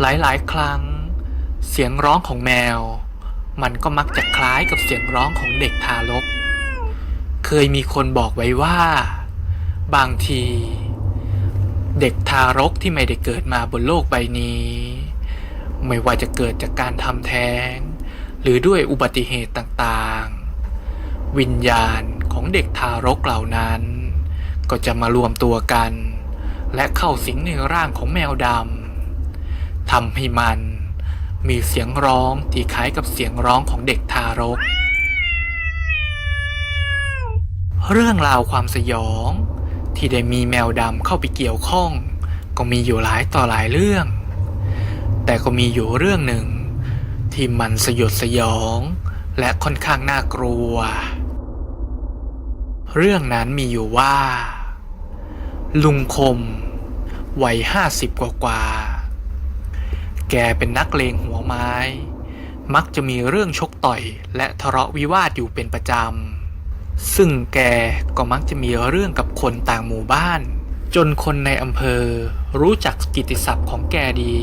หลายๆ ครั้ง เสียงร้องของแมว มันก็มักจะคล้ายกับเสียงร้องของเด็กทารก เคยมีคนบอกไว้ว่า บางที เด็กทารกที่ไม่ได้เกิดมาบนโลกใบนี้ ไม่ว่าจะเกิดจากการทำแท้ง หรือด้วยอุบัติเหตุต่างๆ วิญญาณของเด็กทารกเหล่านั้น ก็จะมารวมตัวกัน และเข้าสิงในร่างของแมวดำ ทำให้มัน มีเสียงร้องที่คล้ายกับเสียงร้องของเด็กทารก เรื่องราวความสยอง ที่ได้มีแมวดำเข้าไปเกี่ยวข้อง ก็มีอยู่หลายต่อหลายเรื่อง แต่ก็มีอยู่เรื่องหนึ่ง ที่มันสยดสยอง และค่อนข้างน่ากลัว เรื่องนั้นมีอยู่ว่า ลุงคมวัยห้าสิบกว่า แกเป็นนักเลงหัวไม้ มักจะมีเรื่องชกต่อย และทะเลาะวิวาทอยู่เป็นประจำ ซึ่งแกก็มักจะมีเรื่องกับคนต่างหมู่บ้าน จนคนในอำเภอรู้จักกิตติศัพท์ของแกดี